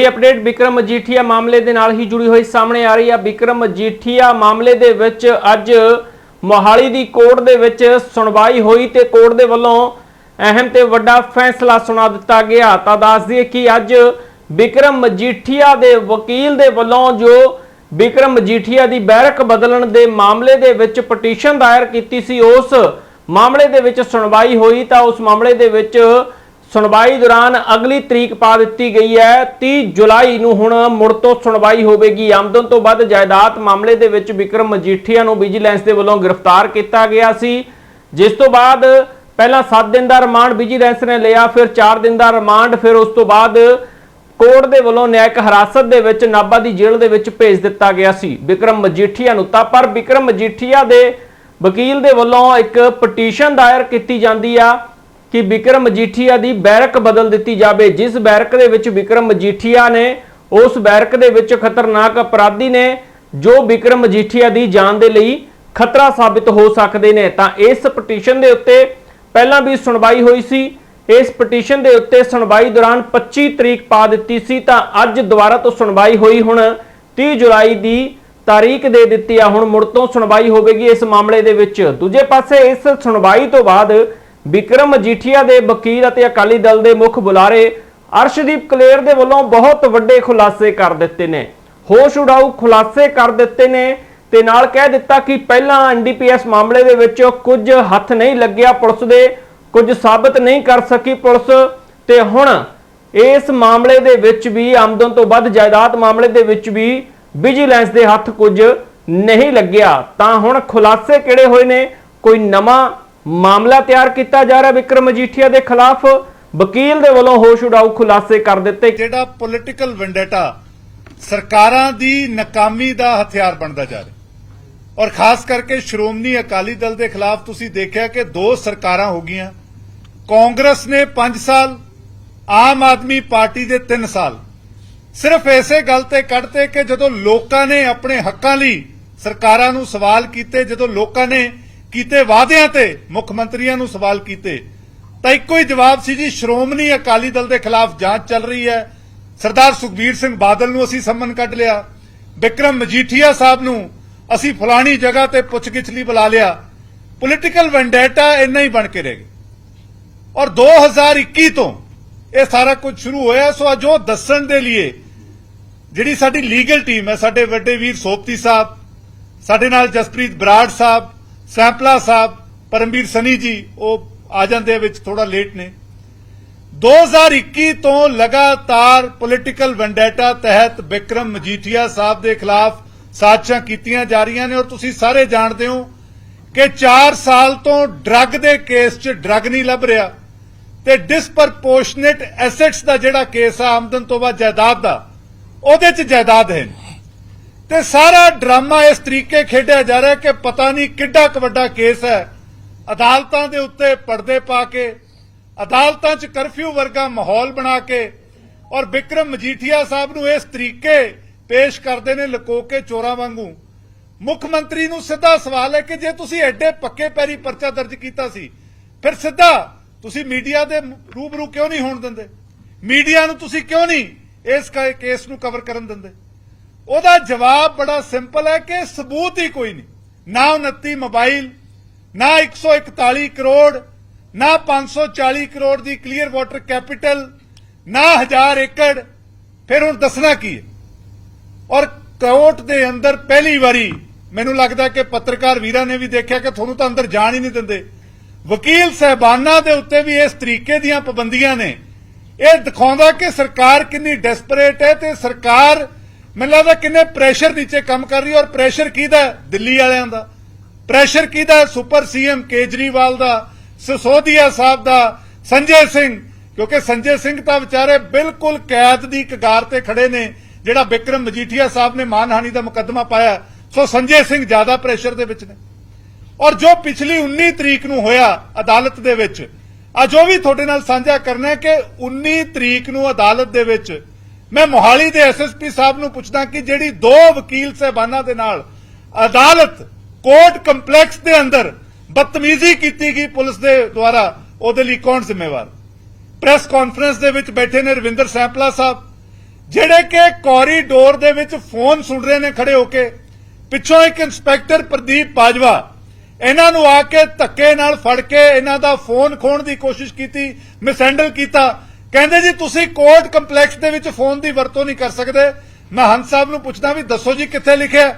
ਇਹ ਅਪਡੇਟ ਵਿਕਰਮ ਮਜੀਠੀਆ ਮਾਮਲੇ ਦੇ ਨਾਲ ਹੀ ਜੁੜੀ ਹੋਈ ਸਾਹਮਣੇ ਆ ਰਹੀ ਹੈ ਵਿਕਰਮ ਮਜੀਠੀਆ ਮਾਮਲੇ ਦੇ ਵਿੱਚ ਅੱਜ ਮੋਹਾਲੀ ਦੀ ਕੋਰਟ ਦੇ ਵਿੱਚ ਸੁਣਵਾਈ ਹੋਈ ਤੇ ਕੋਰਟ ਦੇ ਵੱਲੋਂ ਅਹਿਮ ਤੇ ਵੱਡਾ ਫੈਸਲਾ ਸੁਣਾ ਦਿੱਤਾ ਗਿਆ। ਤਾਂ ਦੱਸ ਦਈਏ ਕਿ ਅੱਜ ਵਿਕਰਮ ਮਜੀਠੀਆ ਦੇ ਵਕੀਲ ਦੇ ਵੱਲੋਂ ਜੋ ਵਿਕਰਮ ਮਜੀਠੀਆ ਦੀ ਬੈਰਕ ਬਦਲਣ ਦੇ ਮਾਮਲੇ ਦੇ ਵਿੱਚ ਪਟੀਸ਼ਨ ਦਾਇਰ ਕੀਤੀ ਸੀ, ਉਸ ਮਾਮਲੇ ਦੇ ਵਿੱਚ ਸੁਣਵਾਈ ਹੋਈ ਤਾਂ ਉਸ ਮਾਮਲੇ ਦੇ ਵਿੱਚ ਸੁਣਵਾਈ ਦੌਰਾਨ ਅਗਲੀ ਤਰੀਕ ਪਾ ਦਿੱਤੀ ਗਈ ਹੈ। 30 ਜੁਲਾਈ ਨੂੰ ਹੁਣ ਮੁੜ ਤੋਂ ਸੁਣਵਾਈ ਹੋਵੇਗੀ। ਆਮਦਨ ਤੋਂ ਵੱਧ ਜਾਇਦਾਦ ਮਾਮਲੇ ਦੇ ਵਿੱਚ ਵਿਕਰਮ ਮਜੀਠੀਆ ਨੂੰ ਵਿਜੀਲੈਂਸ ਦੇ ਵੱਲੋਂ ਗ੍ਰਿਫਤਾਰ ਕੀਤਾ ਗਿਆ ਸੀ। ਜਿਸ ਤੋਂ ਬਾਅਦ ਪਹਿਲਾਂ 7 ਦਿਨ ਦਾ ਰਿਮਾਂਡ ਵਿਜੀਲੈਂਸ ਨੇ ਲਿਆ, ਫਿਰ 4 ਦਿਨ ਦਾ ਰਿਮਾਂਡ, ਫਿਰ ਉਸ ਤੋਂ ਬਾਅਦ ਕੋਰਟ ਦੇ ਵੱਲੋਂ ਨਿਆਇਕ ਹਿਰਾਸਤ ਦੇ ਵਿੱਚ ਨਾਭਾ ਦੀ ਜੇਲ੍ਹ ਦੇ ਵਿੱਚ ਭੇਜ ਦਿੱਤਾ ਗਿਆ ਸੀ। ਵਿਕਰਮ ਮਜੀਠੀਆ ਨੂੰ ਤਾਂ, ਪਰ ਵਿਕਰਮ ਮਜੀਠੀਆ ਦੇ ਵਕੀਲ ਦੇ ਵੱਲੋਂ ਇੱਕ ਪਟੀਸ਼ਨ ਦਾਇਰ ਕੀਤੀ ਜਾਂਦੀ ਆ। ਕਿ ਵਿਕਰਮ ਮਜੀਠੀਆ ਦੀ ਬੈਰਕ ਬਦਲ ਦਿੱਤੀ ਜਾਵੇ। ਜਿਸ ਬੈਰਕ ਦੇ ਵਿੱਚ ਵਿਕਰਮ ਮਜੀਠੀਆ ਨੇ, ਉਸ ਬੈਰਕ ਦੇ ਵਿੱਚ ਖਤਰਨਾਕ ਅਪਰਾਧੀ ਨੇ, ਜੋ ਵਿਕਰਮ ਮਜੀਠੀਆ ਦੀ ਜਾਨ ਦੇ ਲਈ ਖਤਰਾ ਸਾਬਿਤ ਹੋ ਸਕਦੇ ਨੇ। ਤਾਂ ਇਸ ਪਟੀਸ਼ਨ ਦੇ ਉੱਤੇ ਪਹਿਲਾਂ ਵੀ ਸੁਣਵਾਈ ਹੋਈ ਸੀ। ਇਸ ਪਟੀਸ਼ਨ ਦੇ ਉੱਤੇ ਸੁਣਵਾਈ ਦੌਰਾਨ 25 ਤਰੀਕ ਪਾ ਦਿੱਤੀ ਸੀ। ਤਾਂ ਅੱਜ ਦੁਬਾਰਾ ਤੋਂ ਸੁਣਵਾਈ ਹੋਈ ਹੁਣ 30 ਜੁਲਾਈ ਦੀ ਤਾਰੀਖ ਦੇ ਦਿੱਤੀ ਆ। ਹੁਣ ਮੁੜ ਤੋਂ ਸੁਣਵਾਈ ਹੋਵੇਗੀ ਇਸ ਮਾਮਲੇ ਦੇ ਵਿੱਚ। ਦੂਜੇ ਪਾਸੇ ਇਸ ਸੁਣਵਾਈ ਤੋਂ ਬਾਅਦ ਵਿਕਰਮ ਮਜੀਠੀਆ ਦੇ ਵਕੀਲ ਅਤੇ ਅਕਾਲੀ ਦਲ ਦੇ ਮੁੱਖ ਬੁਲਾਰੇ ਅਰਸ਼ਦੀਪ ਕਲੇਰ ਦੇ ਵੱਲੋਂ ਬਹੁਤ ਵੱਡੇ ਖੁਲਾਸੇ ਕਰ ਦਿੱਤੇ ਨੇ। ਹੋਸ਼ ਉਡਾਊ ਖੁਲਾਸੇ ਕਰ ਦਿੱਤੇ ਨੇ ਤੇ ਨਾਲ ਕਹਿ ਦਿੱਤਾ ਕਿ ਪਹਿਲਾਂ ਐਨਡੀਪੀਐਸ ਮਾਮਲੇ ਦੇ ਵਿੱਚ ਕੁਝ ਹੱਥ ਨਹੀਂ ਲੱਗਿਆ ਪੁਲਿਸ ਦੇ, ਕੁਝ ਸਾਬਤ ਨਹੀਂ ਕਰ ਸਕੀ ਪੁਲਿਸ ਤੇ ਹੁਣ ਇਸ ਮਾਮਲੇ ਦੇ ਵਿੱਚ ਵੀ ਆਮਦਨ ਤੋਂ ਵੱਧ ਜਾਇਦਾਦ ਮਾਮਲੇ ਦੇ ਵਿੱਚ ਵੀ ਵਿਜੀਲੈਂਸ ਦੇ ਹੱਥ ਕੁਝ ਨਹੀਂ ਲੱਗਿਆ। ਤਾਂ ਹੁਣ ਖੁਲਾਸੇ ਕਿਹੜੇ ਹੋਏ ਨੇ? ਕੋਈ ਨਵਾਂ ਮਾਮਲਾ ਤਿਆਰ ਕੀਤਾ ਜਾ ਰਿਹਾ ਵਿਕਰਮ ਮਜੀਠੀਆ ਦੇ ਖਿਲਾਫ। ਵਕੀਲ ਦੇ ਵੱਲੋਂ ਹੋਸ਼ ਉਡਾਊ ਖੁਲਾਸੇ ਕਰ ਦਿੱਤੇ। ਜਿਹੜਾ ਪੋਲਿਟੀਕਲ ਵੈਂਡੇਟਾ ਸਰਕਾਰਾਂ ਦੀ ਨਾਕਾਮੀ ਦਾ ਹਥਿਆਰ ਬਣਦਾ ਜਾ ਰਿਹਾ। ਔਰ ਖਾਸ ਕਰਕੇ ਸ਼੍ਰੋਮਣੀ ਅਕਾਲੀ ਦਲ ਦੇ ਖਿਲਾਫ ਤੁਸੀਂ ਦੇਖਿਆ ਕਿ ਦੋ ਸਰਕਾਰਾਂ ਹੋ ਗਈਆਂ। ਕਾਂਗਰਸ ਨੇ 5 ਸਾਲ, ਆਮ ਆਦਮੀ ਪਾਰਟੀ ਦੇ 3 ਸਾਲ। ਸਿਰਫ ਐਸੇ ਗੱਲ ਤੇ ਕੱਢਤੇ ਕਿ ਜਦੋਂ ਲੋਕਾਂ ਨੇ ਆਪਣੇ ਹੱਕਾਂ ਲਈ ਸਰਕਾਰਾਂ ਨੂੰ ਸਵਾਲ ਕੀਤੇ, ਜਦੋਂ ਲੋਕਾਂ ਨੇ ਕੀਤੇ ਵਾਅਦਿਆਂ ਤੇ ਮੁੱਖ ਮੰਤਰੀਆਂ ਨੂੰ ਸਵਾਲ ਕੀਤੇ। ਤਾਂ ਇੱਕੋ ਹੀ ਜਵਾਬ ਸੀ ਜੀ, ਸ਼੍ਰੋਮਣੀ ਅਕਾਲੀ ਦਲ ਦੇ ਖਿਲਾਫ ਜਾਂਚ ਚੱਲ ਰਹੀ ਹੈ। ਸਰਦਾਰ ਸੁਖਬੀਰ ਸਿੰਘ ਬਾਦਲ ਨੂੰ ਅਸੀਂ ਸੰਮਨ ਕੱਢ ਲਿਆ। ਵਿਕਰਮ ਮਜੀਠੀਆ ਸਾਹਿਬ ਨੂੰ ਅਸੀਂ ਫਲਾਣੀ ਜਗ੍ਹਾ ਤੇ ਪੁੱਛਗਿੱਛ ਲਈ ਬੁਲਾ ਲਿਆ। ਪੋਲਿਟੀਕਲ ਵੈਂਡੇਟਾ ਇੰਨਾ ਹੀ ਬਣ ਕੇ ਰਹਿ ਗਿਆ ਔਰ 2021 ਤੋਂ ਇਹ ਸਾਰਾ ਕੁਝ ਸ਼ੁਰੂ ਹੋਇਆ, ਸੋ ਅੱਜ ਉਹ ਦੱਸਣ ਦੇ ਲਈ ਜਿਹੜੀ ਸਾਡੀ ਲੀਗਲ ਟੀਮ ਹੈ, ਸਾਡੇ ਵੱਡੇ ਵੀਰ ਸੋਪਤੀ ਸਾਹਿਬ, ਸਾਡੇ ਨਾਲ ਜਸਪ੍ਰੀਤ ਬਰਾੜ ਸਾਹਿਬ ਸੈਂਪਲਾ ਸਾਹਿਬ ਪਰਮਵੀਰ ਸਨੀ ਜੀ, ਉਹ ਆ ਜਾਂਦੇ ਵਿੱਚ ਥੋੜਾ ਲੇਟ ਨੇ। 2021 ਤੋਂ ਲਗਾਤਾਰ ਪੋਲਿਟੀਕਲ ਵੈਂਡੇਟਾ ਤਹਿਤ ਵਿਕਰਮ ਮਜੀਠੀਆ ਸਾਹਿਬ ਦੇ ਖਿਲਾਫ ਸਾਜ਼ਿਸ਼ਾਂ ਕੀਤੀਆਂ ਜਾ ਰਹੀਆਂ ਨੇ, ਔਰ ਤੁਸੀਂ ਸਾਰੇ ਜਾਣਦੇ ਹੋ ਕਿ 4 ਸਾਲ ਤੋਂ ਡਰੱਗ ਦੇ ਕੇਸ 'ਚ ਡਰੱਗ ਨਹੀਂ ਲੱਭ ਰਿਹਾ ਤੇ ਡਿਸਪਰਪੋਰਸ਼ਨੇਟ ਐਸੈਟਸ ਦਾ ਜਿਹੜਾ ਕੇਸ ਆ, ਆਮਦਨ ਤੋਂ ਬਾਅਦ ਜਾਇਦਾਦ ਦਾ, ਉਹਦੇ 'ਚ ਜਾਇਦਾਦ ਹੈ। ਤੇ ਸਾਰਾ ਡਰਾਮਾ ਇਸ ਤਰੀਕੇ ਖੇਡਿਆ ਜਾ ਰਿਹਾ ਕਿ ਪਤਾ ਨਹੀਂ ਕਿੱਡਾ ਕੁ ਵੱਡਾ ਕੇਸ ਹੈ। ਅਦਾਲਤਾਂ ਦੇ ਉੱਤੇ ਪਰਦੇ ਪਾ ਕੇ, ਅਦਾਲਤਾਂ 'ਚ ਕਰਫਿਊ ਵਰਗਾ ਮਾਹੌਲ ਬਣਾ ਕੇ ਔਰ ਵਿਕਰਮ ਮਜੀਠੀਆ ਸਾਹਿਬ ਨੂੰ ਇਸ ਤਰੀਕੇ ਪੇਸ਼ ਕਰਦੇ ਨੇ ਲਕੋ ਕੇ ਚੋਰਾਂ ਵਾਂਗੂ। ਮੁੱਖ ਮੰਤਰੀ ਨੂੰ ਸਿੱਧਾ ਸਵਾਲ ਹੈ ਕਿ ਜੇ ਤੁਸੀਂ ਐਡੇ ਪੱਕੇ ਪੈਰੀ ਪਰਚਾ ਦਰਜ ਕੀਤਾ ਸੀ, ਫਿਰ ਸਿੱਧਾ ਤੁਸੀਂ ਮੀਡੀਆ ਦੇ ਰੂਬਰੂ ਕਿਉਂ ਨਹੀਂ ਹੋਣ ਦਿੰਦੇ? ਮੀਡੀਆ ਨੂੰ ਤੁਸੀਂ ਕਿਉਂ ਨਹੀਂ ਇਸ ਕੇਸ ਨੂੰ ਕਵਰ ਕਰਨ ਦਿੰਦੇ? ਉਹਦਾ ਜਵਾਬ ਬੜਾ ਸਿੰਪਲ ਹੈ ਕਿ ਸਬੂਤ ਹੀ ਕੋਈ ਨਹੀਂ। ਨਾ 29 ਮੋਬਾਈਲ, ਨਾ 141 ਕਰੋੜ, ਨਾ 540 ਕਰੋੜ ਦੀ ਕਲੀਅਰ ਵਾਟਰ ਕੈਪੀਟਲ, ਨਾ 1000 ਏਕੜ। ਫਿਰ ਹੁਣ ਦੱਸਣਾ ਕੀ ਹੈ? ਔਰ ਕੋਰਟ ਦੇ ਅੰਦਰ ਪਹਿਲੀ ਵਾਰੀ ਮੈਨੂੰ ਲੱਗਦਾ ਕਿ ਪੱਤਰਕਾਰ ਵੀਰਾਂ ਨੇ ਵੀ ਦੇਖਿਆ ਕਿ ਤੁਹਾਨੂੰ ਤਾਂ ਅੰਦਰ ਜਾਣ ਹੀ ਨਹੀਂ ਦਿੰਦੇ। ਵਕੀਲ ਸਹਿਬਾਨਾਂ ਦੇ ਉੱਤੇ ਵੀ ਇਸ ਤਰੀਕੇ ਦੀਆਂ ਪਾਬੰਦੀਆਂ ਨੇ। ਇਹ ਦਿਖਾਉਂਦਾ ਕਿ ਸਰਕਾਰ ਕਿੰਨੀ ਡੈਸਪਰੇਟ ਹੈ ਤੇ ਸਰਕਾਰ ਮੈਨੂੰ ਲੱਗਦਾ ਕਿੰਨੇ ਪ੍ਰੈਸ਼ਰ ਨੀਚੇ ਕੰਮ ਕਰ ਰਹੀ ਔਰ ਪ੍ਰੈਸ਼ਰ ਕਿਹਦਾ ਦਿੱਲੀ ਵਾਲਿਆਂ ਦਾ। ਪ੍ਰੈਸ਼ਰ ਕਿਹਦਾ ਹੈ? ਸੁਪਰ ਸੀਐਮ ਕੇਜਰੀਵਾਲ ਦਾ, ਸਸੋਦੀਆ ਸਾਹਿਬ ਦਾ, ਸੰਜੇ ਸਿੰਘ। ਕਿਉਂਕਿ ਸੰਜੇ ਸਿੰਘ ਤਾਂ ਵਿਚਾਰੇ ਬਿਲਕੁਲ ਕੈਦ ਦੀ ਕਗਾਰ ਤੇ ਖੜੇ ਨੇ, ਜਿਹੜਾ ਵਿਕਰਮ ਮਜੀਠੀਆ ਸਾਹਿਬ ਨੇ ਮਾਨਹਾਨੀ ਦਾ ਮੁਕੱਦਮਾ ਪਾਇਆ ਸੋ ਸੰਜੇ ਸਿੰਘ ਜ਼ਿਆਦਾ ਪ੍ਰੈਸ਼ਰ ਦੇ ਵਿੱਚ ਨੇ। ਔਰ ਜੋ ਪਿਛਲੀ 19 ਤਰੀਕ ਨੂੰ ਹੋਇਆ ਅਦਾਲਤ ਦੇ ਵਿੱਚ, ਅੱਜ ਉਹ ਵੀ ਤੁਹਾਡੇ ਨਾਲ ਸਾਂਝਾ ਕਰਨਾ ਹੈ ਕਿ 19 ਤਰੀਕ ਨੂੰ ਅਦਾਲਤ ਦੇ ਵਿੱਚ ਮੈਂ ਮੋਹਾਲੀ ਦੇ ਐਸਐਸਪੀ ਸਾਹਿਬ ਨੂੰ ਪੁੱਛਦਾ ਕਿ ਜਿਹੜੀ ਦੋ ਵਕੀਲ ਸਹਿਬਾਨਾਂ ਦੇ ਨਾਲ ਅਦਾਲਤ, ਕੋਰਟ ਕੰਪਲੈਕਸ ਦੇ ਅੰਦਰ ਬਦਤਮੀਜ਼ੀ ਕੀਤੀ ਗਈ ਪੁਲਿਸ ਦੇ ਦੁਆਰਾ, ਉਹਦੇ ਲਈ ਕੌਣ ਜ਼ਿੰਮੇਵਾਰ? ਪ੍ਰੈਸ ਕਾਨਫਰੰਸ ਦੇ ਵਿੱਚ ਬੈਠੇ ਨੇ ਰਵਿੰਦਰ ਸੈਂਪਲਾ ਸਾਹਿਬ, ਜਿਹੜੇ ਕਿ ਕੋਰੀਡੋਰ ਦੇ ਵਿੱਚ ਫੋਨ ਸੁਣ ਰਹੇ ਨੇ ਖੜੇ ਹੋ ਕੇ। ਪਿੱਛੋਂ ਇੱਕ ਇੰਸਪੈਕਟਰ ਪ੍ਰਦੀਪ ਬਾਜਵਾ, ਇਹਨਾਂ ਨੂੰ ਆ ਕੇ ਧੱਕੇ ਨਾਲ ਫੜ ਕੇ ਇਹਨਾਂ ਦਾ ਫੋਨ ਖੋਣ ਦੀ ਕੋਸ਼ਿਸ਼ ਕੀਤੀ, ਮਿਸਹੈਂਡਲ ਕੀਤਾ। ਕਹਿੰਦੇ ਜੀ, ਤੁਸੀਂ ਕੋਰਟ ਕੰਪਲੈਕਸ ਦੇ ਵਿੱਚ ਫੋਨ ਦੀ ਵਰਤੋਂ ਨਹੀਂ ਕਰ ਸਕਦੇ। ਮੈਂ ਹੰਸ ਸਾਹਿਬ ਨੂੰ ਪੁੱਛਦਾ ਵੀ ਦੱਸੋ ਜੀ, ਕਿੱਥੇ ਲਿਖਿਆ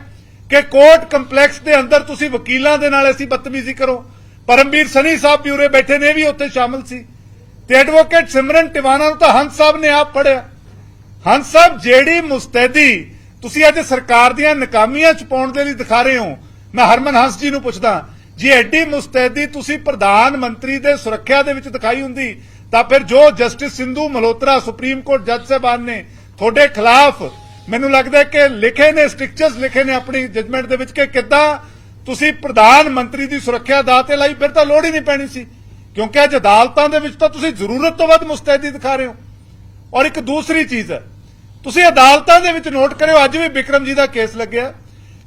ਕਿ ਕੋਰਟ ਕੰਪਲੈਕਸ ਦੇ ਅੰਦਰ ਤੁਸੀਂ ਵਕੀਲਾਂ ਦੇ ਨਾਲ ਐਸੀ ਬਦਤਮੀਜ਼ੀ ਕਰੋ? ਪਰਮਵੀਰ ਸਨੀ ਸਾਹਿਬ ਵੀ ਬੈਠੇ ਨੇ ਵੀ ਉੱਥੇ ਸ਼ਾਮਲ ਸੀ। ਤੇ ਐਡਵੋਕੇਟ ਸਿਮਰਨ ਟਿਵਾਣਾ ਨੂੰ ਤਾਂ ਹੰਸ ਸਾਹਿਬ ਨੇ ਆਪ ਪੜਿਆ ਹੰਸ ਸਾਹਿਬ, ਜਿਹੜੀ ਮੁਸਤੈਦੀ ਤੁਸੀਂ ਅੱਜ ਸਰਕਾਰ ਦੀਆਂ ਨਕਾਮੀਆਂ ਚ ਪਾਉਣ ਦੇ ਲਈ ਦਿਖਾ ਰਹੇ ਹੋ, ਮੈਂ ਹਰਮਨ ਹੰਸ ਜੀ ਨੂੰ ਪੁੱਛਦਾ, ਜੀ ਐਡੀ ਮੁਸਤੈਦੀ ਤੁਸੀਂ ਪ੍ਰਧਾਨ ਮੰਤਰੀ ਦੇ ਸੁਰੱਖਿਆ ਦੇ ਵਿੱਚ ਦਿਖਾਈ ਹੁੰਦੀ ਤਾਂ ਫਿਰ ਜੋ justice Sindhu Malhotra supreme court ਜੱਜ ਸਾਹਿਬਾਨ ਨੇ ਤੁਹਾਡੇ ਖਿਲਾਫ ਮੈਨੂੰ ਲੱਗਦਾ ਕਿ ਲਿਖੇ ਨੇ ਸਟ੍ਰਿਕਚਰਸ ਲਿਖੇ ਨੇ ਆਪਣੀ ਜਜਮੈਂਟ ਦੇ ਵਿੱਚ ਕਿ ਕਿੱਦਾਂ ਤੁਸੀਂ ਪ੍ਰਧਾਨ ਮੰਤਰੀ ਦੀ ਸੁਰੱਖਿਆ ਦਾ ਤੇ ਲਈ, ਫਿਰ ਤਾਂ ਲੋੜ ਹੀ ਨਹੀਂ ਪੈਣੀ ਸੀ। ਕਿਉਂਕਿ ਅੱਜ ਅਦਾਲਤਾਂ ਦੇ ਵਿੱਚ ਤਾਂ ਤੁਸੀਂ ਜ਼ਰੂਰਤ ਤੋਂ ਵੱਧ ਮੁਸਤੈਦੀ ਦਿਖਾ ਰਹੇ ਹੋ। ਔਰ ਇੱਕ ਦੂਸਰੀ ਚੀਜ਼ ਹੈ, ਤੁਸੀਂ ਅਦਾਲਤਾਂ ਦੇ ਵਿੱਚ ਨੋਟ ਕਰਿਓ, ਅੱਜ ਵੀ ਵਿਕਰਮ ਜੀ ਦਾ ਕੇਸ ਲੱਗਿਆ।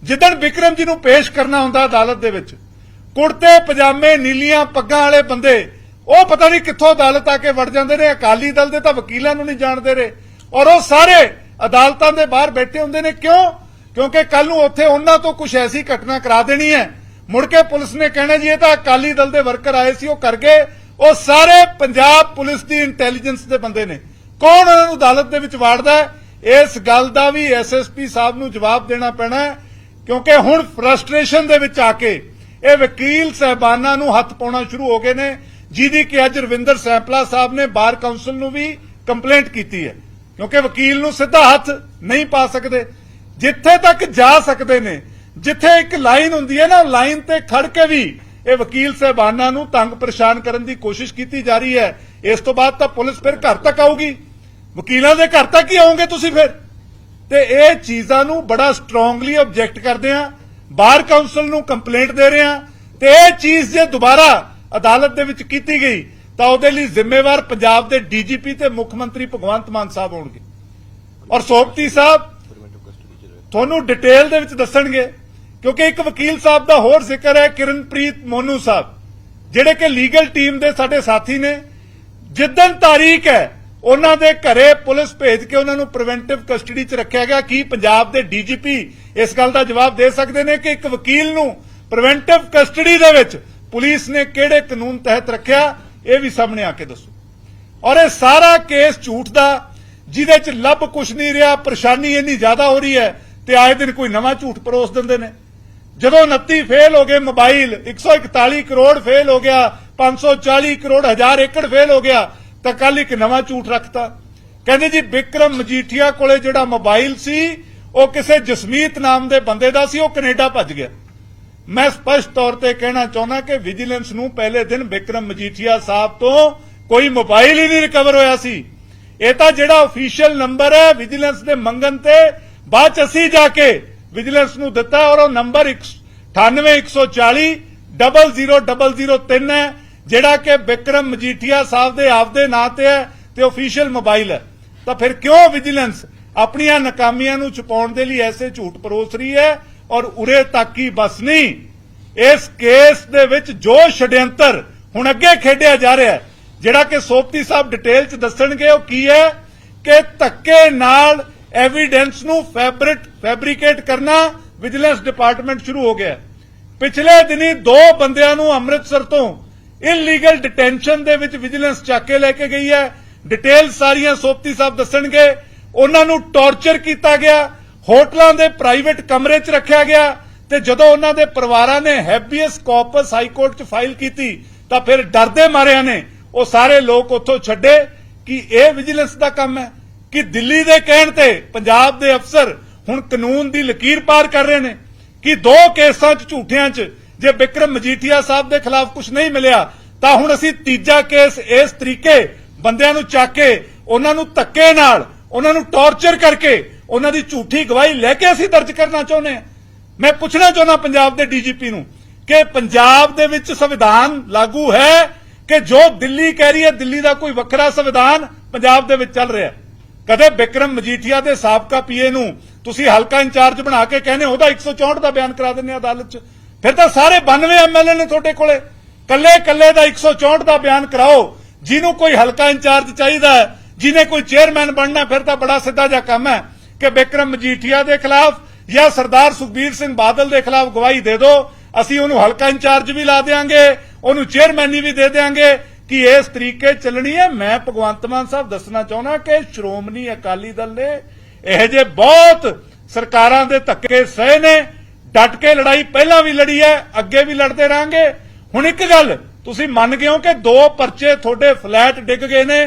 ਜਿੱਦਣ ਵਿਕਰਮ ਜੀ ਨੂੰ ਪੇਸ਼ ਕਰਨਾ ਹੁੰਦਾ ਅਦਾਲਤ ਦੇ ਵਿੱਚ, ਕੁੜਤੇ, ਪਜਾਮੇ, ਨੀਲੀਆਂ, ਪੱਗਾਂ ਵਾਲੇ ਬੰਦੇ ਉਹ ਪਤਾ ਨਹੀਂ ਕਿੱਥੋਂ ਅਦਾਲਤ ਆ ਕੇ ਵੜ ਜਾਂਦੇ ਨੇ, ਅਕਾਲੀ ਦਲ ਦੇ ਤਾਂ ਵਕੀਲਾਂ ਨੂੰ ਨਹੀਂ ਜਾਣਦੇ ਰਹੇ ਔਰ ਉਹ ਸਾਰੇ ਅਦਾਲਤਾਂ ਦੇ ਬਾਹਰ ਬੈਠੇ ਹੁੰਦੇ ਨੇ। ਕਿਉਂ? ਕਿਉਂਕਿ ਕੱਲ ਨੂੰ ਉੱਥੇ ਉਹਨਾਂ ਤੋਂ ਕੁਝ ਐਸੀ ਘਟਨਾ ਕਰਾ ਦੇਣੀ ਹੈ। ਮੁੜ ਕੇ ਪੁਲਿਸ ਨੇ ਕਹਿਣਾ ਜੀ, ਇਹ ਤਾਂ ਅਕਾਲੀ ਦਲ ਦੇ ਵਰਕਰ ਆਏ ਸੀ, ਉਹ ਕਰ ਗਏ। ਉਹ ਸਾਰੇ ਪੰਜਾਬ ਪੁਲਿਸ ਦੀ ਇੰਟੈਲੀਜੈਂਸ ਦੇ ਬੰਦੇ ਨੇ। ਕੌਣ ਉਹਨਾਂ ਨੂੰ ਅਦਾਲਤ ਦੇ ਵਿੱਚ ਵਾੜਦਾ ਇਸ ਗੱਲ ਦਾ ਵੀ ਐਸਐਸਪੀ ਸਾਹਿਬ ਨੂੰ ਜਵਾਬ ਦੇਣਾ ਪੈਣਾ ਕਿਉਂਕਿ ਹੁਣ ਫਰਸਟ੍ਰੇਸ਼ਨ ਦੇ ਵਿੱਚ ਆ ਕੇ ਇਹ ਵਕੀਲ ਸਹਿਬਾਨਾਂ ਨੂੰ ਹੱਥ ਪਾਉਣਾ ਸ਼ੁਰੂ ਹੋ ਗਏ ਨੇ। ਜਿਹਦੀ ਕਿ ਅੱਜ ਰਵਿੰਦਰ ਸੈਂਪਲਾ ਸਾਹਿਬ ਨੇ ਬਾਰ ਕਾਉਂਸਲ ਨੂੰ ਵੀ ਕੰਪਲੇਂਟ ਕੀਤੀ ਹੈ, ਕਿਉਂਕਿ ਵਕੀਲ ਨੂੰ ਸਿੱਧਾ ਹੱਥ ਨਹੀਂ ਪਾ ਸਕਦੇ। ਜਿੱਥੇ ਤੱਕ ਜਾ ਸਕਦੇ ਨੇ, ਜਿੱਥੇ ਇੱਕ ਲਾਈਨ ਹੁੰਦੀ ਹੈ ਨਾ, ਲਾਈਨ ਤੇ ਖੜ ਕੇ ਵੀ ਇਹ ਵਕੀਲ ਸਹਿਬਾਨਾਂ ਨੂੰ ਤੰਗ ਪਰੇਸ਼ਾਨ ਕਰਨ ਦੀ ਕੋਸ਼ਿਸ਼ ਕੀਤੀ ਜਾ ਰਹੀ ਹੈ, ਇਸ ਤੋਂ ਬਾਅਦ ਤਾਂ ਪੁਲਿਸ ਫਿਰ ਘਰ ਤੱਕ ਆਊਗੀ। ਵਕੀਲਾਂ ਦੇ ਘਰ ਤੱਕ ਹੀ ਆਉਂਗੇ ਤੁਸੀਂ ਫਿਰ। ਤੇ ਇਹ ਚੀਜ਼ਾਂ ਨੂੰ ਬੜਾ ਸਟਰੋਂਗਲੀ ਆਬਜੈਕਟ ਕਰਦੇ ਆ ਬਾਰ ਕਾਉਂਸਲ ਨੂੰ ਕੰਪਲੇਂਟ ਦੇ ਰਹੇ ਆ ਤੇ ਇਹ ਚੀਜ਼ ਜੇ ਦੁਬਾਰਾ ਅਦਾਲਤ ਦੇ ਵਿੱਚ ਕੀਤੀ ਗਈ, ਤਾਂ ਉਹਦੇ ਲਈ ਜ਼ਿੰਮੇਵਾਰ ਪੰਜਾਬ ਦੇ ਡੀਜੀਪੀ ਤੇ ਮੁੱਖ ਮੰਤਰੀ ਭਗਵੰਤ ਮਾਨ ਸਾਹਿਬ ਹੋਣਗੇ। ਔਰ ਸੋਪਤੀ ਸਾਹਿਬ, ਤੁਹਾਨੂੰ ਡਿਟੇਲ ਦੇ ਵਿੱਚ ਦੱਸਣਗੇ, ਕਿਉਂਕਿ ਇੱਕ ਵਕੀਲ ਸਾਹਿਬ ਦਾ ਹੋਰ ਜ਼ਿਕਰ ਹੈ, ਕਿਰਨਪ੍ਰੀਤ ਮੋਨੂ ਸਾਹਿਬ, ਜਿਹੜੇ ਕਿ ਲੀਗਲ ਟੀਮ ਦੇ ਸਾਡੇ ਸਾਥੀ ਨੇ। ਜਿੱਦਨ ਤਾਰੀਖ ਹੈ, ਉਹਨਾਂ ਦੇ ਘਰੇ ਪੁਲਿਸ ਭੇਜ ਕੇ ਉਹਨਾਂ ਨੂੰ ਪ੍ਰੀਵੈਂਟਿਵ ਕਸਟਡੀ 'ਚ ਰੱਖਿਆ ਗਿਆ। ਕੀ ਪੰਜਾਬ ਦੇ ਡੀਜੀਪੀ ਇਸ ਗੱਲ ਦਾ ਜਵਾਬ ਦੇ ਸਕਦੇ ਨੇ ਕਿ ਇੱਕ ਵਕੀਲ ਨੂੰ ਪ੍ਰੀਵੈਂਟਿਵ ਕਸਟਡੀ ਦੇ ਵਿੱਚ ਪੁਲਿਸ ਨੇ ਕਿਹੜੇ ਕਾਨੂੰਨ ਤਹਿਤ ਰੱਖਿਆ, ਇਹ ਵੀ ਸਾਹਮਣੇ ਆ ਕੇ ਦੱਸੋ। ਔਰ ਇਹ ਸਾਰਾ ਕੇਸ ਝੂਠ ਦਾ, ਜਿਹਦੇ 'ਚ ਲੱਭ ਕੁਛ ਨਹੀਂ ਰਿਹਾ, ਪਰੇਸ਼ਾਨੀ ਇੰਨੀ ਜ਼ਿਆਦਾ ਹੋ ਰਹੀ ਹੈ ਤੇ ਆਏ ਦਿਨ ਕੋਈ ਨਵਾਂ ਝੂਠ ਪਰੋਸ ਦਿੰਦੇ ਨੇ। ਜਦੋਂ 29 ਫੇਲ ਹੋ ਗਏ ਮੋਬਾਈਲ 141 ਕਰੋੜ ਫੇਲ ਹੋ ਗਿਆ 540 ਕਰੋੜ, ਹਜ਼ਾਰ ਏਕੜ ਫੇਲ ਹੋ ਗਿਆ, ਤਾਂ ਕੱਲ ਇੱਕ ਨਵਾਂ ਝੂਠ ਰੱਖਤਾ। ਕਹਿੰਦੇ ਜੀ, ਵਿਕਰਮ ਮਜੀਠੀਆ ਕੋਲੇ ਜਿਹੜਾ ਮੋਬਾਈਲ ਸੀ, ਉਹ ਕਿਸੇ ਜਸਮੀਤ ਨਾਮ ਦੇ ਬੰਦੇ ਦਾ ਸੀ, ਉਹ ਕੈਨੇਡਾ ਭੱਜ ਗਿਆ। ਮੈਂ ਸਪਸ਼ਟ ਤੌਰ ਤੇ ਕਹਿਣਾ ਚਾਹੁੰਦਾ ਕਿ ਵਿਜੀਲੈਂਸ ਨੂੰ ਪਹਿਲੇ ਦਿਨ ਵਿਕਰਮ ਮਜੀਠੀਆ ਸਾਹਿਬ ਤੋਂ ਕੋਈ ਮੋਬਾਈਲ ਹੀ ਨਹੀਂ ਰਿਕਵਰ ਹੋਇਆ ਸੀ। ਇਹ ਤਾਂ ਜਿਹੜਾ ਅਫੀਸ਼ੀਅਲ ਨੰਬਰ ਹੈ, ਵਿਜੀਲੈਂਸ ਦੇ ਮੰਗਣ ਤੇ ਬਾਅਦ ਚ ਅਸੀਂ ਜਾ ਕੇ ਵਿਜੀਲੈਂਸ ਨੂੰ ਦਿੱਤਾ ਔਰ ਉਹ ਨੰਬਰ 98140 00003 ਹੈ, ਜਿਹੜਾ ਕਿ ਵਿਕਰਮ ਮਜੀਠੀਆ ਸਾਹਿਬ ਦੇ ਆਪਦੇ ਨਾਂ ਤੇ ਹੈ ਤੇ ਅਫੀਸ਼ੀਅਲ ਮੋਬਾਈਲ ਹੈ। ਤਾਂ ਫਿਰ ਕਿਉਂ ਵਿਜੀਲੈਂਸ ਆਪਣੀਆਂ ਨਾਕਾਮੀਆਂ ਨੂੰ ਛੁਪਾਉਣ ਦੇ ਲਈ ਐਸੇ ਝੂਠ ਪਰੋਸ ਰਹੀ ਹੈ? ਔਰ ਉਰੇ ਤੱਕ ਹੀ ਬਸ ਨਹੀਂ। ਇਸ ਕੇਸ ਦੇ ਵਿੱਚ ਜੋ ਛਡਿਅੰਤਰ ਹੁਣ ਅੱਗੇ ਖੇਡਿਆ ਜਾ ਰਿਹਾ ਹੈ, ਜਿਹੜਾ ਕਿ ਸੋਪਤੀ ਸਾਹਿਬ ਡਿਟੇਲ ਚ ਦੱਸਣਗੇ, ਉਹ ਕੀ ਹੈ? ਕਿ ਧੱਕੇ ਨਾਲ ਐਵੀਡੈਂਸ ਨੂੰ ਫੈਬਰਿਕ ਫੈਬਰੀਕੇਟ ਕਰਨਾ ਵਿਜੀਲੈਂਸ ਡਿਪਾਰਟਮੈਂਟ ਸ਼ੁਰੂ ਹੋ ਗਿਆ। ਪਿਛਲੇ ਦਿਨੀ ਦੋ ਬੰਦਿਆਂ ਨੂੰ ਅੰਮ੍ਰਿਤਸਰ ਤੋਂ ਇਲੀਗਲ ਡਿਟੈਂਸ਼ਨ ਦੇ ਵਿੱਚ ਵਿਜੀਲੈਂਸ ਚੱਕ ਕੇ ਲੈ ਕੇ ਗਈ ਹੈ। ਡਿਟੇਲ ਸਾਰੀਆਂ ਸੋਪਤੀ ਸਾਹਿਬ ਦੱਸਣਗੇ। ਉਹਨਾਂ ਨੂੰ ਟੌਰਚਰ ਕੀਤਾ ਗਿਆ। ਹੋਟਲਾਂ ਦੇ ਪ੍ਰਾਈਵੇਟ ਕਮਰੇ 'ਚ ਰੱਖਿਆ ਗਿਆ ਤੇ ਜਦੋਂ ਉਹਨਾਂ ਦੇ ਪਰਿਵਾਰਾਂ ਨੇ ਹੈਬੀਅਸ ਕਾਰਪਸ ਹਾਈ ਕੋਰਟ 'ਚ ਫਾਈਲ ਕੀਤੀ, ਤਾਂ ਫਿਰ ਡਰਦੇ ਮਾਰਿਆਂ ਨੇ ਉਹ ਸਾਰੇ ਲੋਕ ਉੱਥੋਂ ਛੱਡੇ ਕਿ ਇਹ ਵਿਜੀਲੈਂਸ ਦਾ ਕੰਮ ਹੈ, ਕਿ ਦਿੱਲੀ ਦੇ ਕਹਿਣ ਤੇ ਪੰਜਾਬ ਦੇ ਅਫਸਰ ਹੁਣ ਕਾਨੂੰਨ ਦੀ ਲਕੀਰ ਪਾਰ ਕਰ ਰਹੇ ਨੇ, ਕਿ ਦੋ ਕੇਸਾਂ 'ਚ ਝੂਠਿਆਂ 'ਚ ਜੇ ਬਿਕਰਮ ਮਜੀਠੀਆ ਸਾਹਿਬ ਦੇ ਖਿਲਾਫ ਕੁਝ ਨਹੀਂ ਮਿਲਿਆ, ਤਾਂ ਹੁਣ ਅਸੀਂ ਤੀਜਾ ਕੇਸ ਇਸ ਤਰੀਕੇ ਬੰਦਿਆਂ ਨੂੰ ਚੱਕ ਕੇ, ਉਹਨਾਂ ਨੂੰ ਧੱਕੇ ਨਾਲ, ਉਹਨਾਂ ਨੂੰ ਟੌਰਚਰ ਕਰਕੇ ਉਹਨਾਂ ਦੀ ਝੂਠੀ ਗਵਾਹੀ ਲੈ ਕੇ ਅਸੀਂ ਦਰਜ ਕਰਨਾ ਚਾਹੁੰਦੇ ਹਾਂ। ਮੈਂ ਪੁੱਛਣਾ ਚਾਹੁੰਦਾ ਪੰਜਾਬ ਦੇ ਡੀਜੀਪੀ ਨੂੰ ਕਿ ਪੰਜਾਬ ਦੇ ਵਿੱਚ ਸੰਵਿਧਾਨ ਲਾਗੂ ਹੈ ਕਿ ਜੋ ਦਿੱਲੀ ਕਹਿ ਰਹੀ ਹੈ, ਦਿੱਲੀ ਦਾ ਕੋਈ ਵੱਖਰਾ ਸੰਵਿਧਾਨ ਪੰਜਾਬ ਦੇ ਵਿੱਚ ਚੱਲ ਰਿਹਾ ਹੈ। ਕਦੇ ਵਿਕਰਮ ਮਜੀਠੀਆ ਦੇ ਸਾਬਕਾ ਪੀਏ ਨੂੰ ਤੁਸੀਂ ਹਲਕਾ ਇੰਚਾਰਜ ਬਣਾ ਕੇ ਕਹਿੰਦੇ ਉਹਦਾ 164 ਦਾ ਬਿਆਨ ਕਰਾ ਦਿੰਦੇ ਅਦਾਲਤ 'ਚ। ਫਿਰ ਤਾਂ ਸਾਰੇ 92 ਐਮਐਲਏ ਨੇ ਤੁਹਾਡੇ ਕੋਲੇ। ਕੱਲੇ ਕੱਲੇ ਦਾ 164 ਦਾ ਬਿਆਨ ਕਰਾਓ। ਜਿਹਨੂੰ ਕੋਈ ਹਲਕਾ ਇੰਚਾਰਜ ਚਾਹੀਦਾ ਜਿਹਨੇ ਕੋਈ ਚੇਅਰਮੈਨ ਬਣਨਾ, ਫਿਰ ਤਾਂ ਬੜਾ ਸਿੱਧਾ ਜਿਹਾ ਕੰਮ ਹੈ। ਕਿ ਬਿਕਰਮ ਮਜੀਠੀਆ ਦੇ ਖਿਲਾਫ ਜਾਂ ਸਰਦਾਰ ਸੁਖਬੀਰ ਸਿੰਘ ਬਾਦਲ ਦੇ ਖਿਲਾਫ ਗਵਾਹੀ ਦੇ ਦਿਓ ਅਸੀਂ ਉਹਨੂੰ ਹਲਕਾ ਇੰਚਾਰਜ ਵੀ ਲਾ ਦੇਾਂਗੇ ਉਹਨੂੰ ਚੇਅਰਮੈਨੀ ਵੀ ਦੇ ਦੇਾਂਗੇ ਕਿ ਇਸ ਤਰੀਕੇ ਚੱਲਣੀ ਹੈ। ਮੈਂ ਭਗਵੰਤ ਮਾਨ ਸਾਹਿਬ ਦੱਸਣਾ ਚਾਹੁੰਦਾ ਕਿ ਸ਼੍ਰੋਮਣੀ ਅਕਾਲੀ ਦਲ ਨੇ ਇਹ ਜੇ ਬਹੁਤ ਸਰਕਾਰਾਂ ਦੇ ਧੱਕੇ ਸਹੇ ਨੇ। ਡਟ ਕੇ ਲੜਾਈ ਪਹਿਲਾਂ ਵੀ ਲੜੀ ਹੈ, ਅੱਗੇ ਵੀ ਲੜਦੇ ਰਾਂਗੇ ਹੁਣ ਇੱਕ ਗੱਲ, ਤੁਸੀਂ ਮੰਨ ਗਏ ਹੋ ਕਿ ਦੋ ਪਰਚੇ ਤੁਹਾਡੇ ਫਲੈਟ ਡਿੱਗ ਗਏ ਨੇ।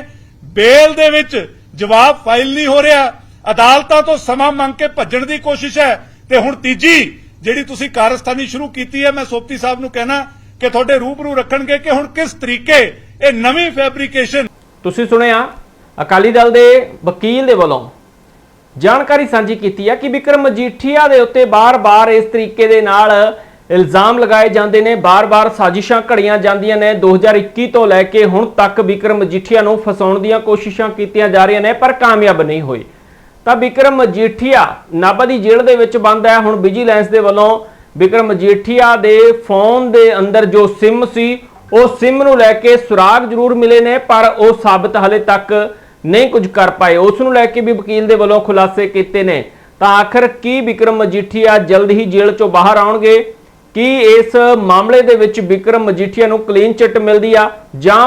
ਬੇਲ ਦੇ ਵਿੱਚ ਜਵਾਬ ਫਾਈਲ ਨਹੀਂ ਹੋ ਰਿਹਾ। ਅਦਾਲਤਾਂ ਤੋਂ ਸਮਾਂ ਮੰਗ ਕੇ ਭੱਜਣ ਦੀ ਕੋਸ਼ਿਸ਼ ਹੈ। ਤੇ ਹੁਣ ਤੀਜੀ, ਜਿਹੜੀ ਤੁਸੀਂ ਕਾਰਸਤਾਨੀ ਸ਼ੁਰੂ ਕੀਤੀ ਹੈ, ਮੈਂ ਸੋਪਤੀ ਸਾਹਿਬ ਨੂੰ ਕਹਿਣਾ ਕਿ ਤੁਹਾਡੇ ਰੂਬਰੂ ਰੱਖਣਗੇ ਕਿ ਹੁਣ ਕਿਸ ਤਰੀਕੇ ਇਹ ਨਵੀਂ ਫੈਬਰੀਕੇਸ਼ਨ ਤੁਸੀਂ ਸੁਣਿਆ? ਅਕਾਲੀ ਦਲ ਦੇ ਵਕੀਲ ਦੇ ਵੱਲੋਂ ਜਾਣਕਾਰੀ ਸਾਂਝੀ ਕੀਤੀ ਹੈ ਕਿ ਵਿਕਰਮ ਮਜੀਠੀਆ ਦੇ ਉੱਤੇ ਬਾਰ-ਬਾਰ ਇਸ ਤਰੀਕੇ ਦੇ ਨਾਲ ਇਲਜ਼ਾਮ ਲਗਾਏ ਜਾਂਦੇ ਨੇ। ਬਾਰ-ਬਾਰ ਸਾਜ਼ਿਸ਼ਾਂ ਘੜੀਆਂ ਜਾਂਦੀਆਂ ਨੇ। 2021 ਤੋਂ ਲੈ ਕੇ ਹੁਣ ਤੱਕ ਵਿਕਰਮ ਮਜੀਠੀਆ ਨੂੰ ਫਸਾਉਣ ਦੀਆਂ ਕੋਸ਼ਿਸ਼ਾਂ ਕੀਤੀਆਂ ਜਾ ਰਹੀਆਂ ਨੇ, ਪਰ ਕਾਮਯਾਬ ਨਹੀਂ ਹੋਏ। ਤਾਂ ਵਿਕਰਮ ਮਜੀਠੀਆ ਨਾਭਾ ਦੀ ਜੇਲ੍ਹ ਦੇ ਵਿੱਚ ਬੰਦ ਹੈ। ਹੁਣ ਵਿਜੀਲੈਂਸ ਦੇ ਵੱਲੋਂ ਵਿਕਰਮ ਮਜੀਠੀਆ ਦੇ ਫੋਨ ਦੇ ਅੰਦਰ ਜੋ ਸਿਮ ਸੀ, ਉਹ ਸਿਮ ਨੂੰ ਲੈ ਕੇ ਸੁਰਾਗ ਜ਼ਰੂਰ ਮਿਲੇ ਨੇ, ਪਰ ਉਹ ਸਾਬਤ ਹਲੇ ਤੱਕ ਨਹੀਂ ਕੁਝ ਕਰ ਪਾਏ। ਉਸ ਨੂੰ ਲੈ ਕੇ ਵੀ ਵਕੀਲ ਦੇ ਵੱਲੋਂ ਖੁਲਾਸੇ ਕੀਤੇ ਨੇ। ਤਾਂ ਆਖਰ ਕੀ ਵਿਕਰਮ ਮਜੀਠੀਆ ਜਲਦ ਹੀ ਜੇਲ੍ਹ ਚੋਂ ਬਾਹਰ ਆਉਣਗੇ? ਕੀ ਇਸ ਮਾਮਲੇ ਦੇ ਵਿੱਚ ਵਿਕਰਮ ਮਜੀਠੀਆ ਨੂੰ ਕਲੀਨ ਚਿੱਟ ਮਿਲਦੀ ਆ ਜਾਂ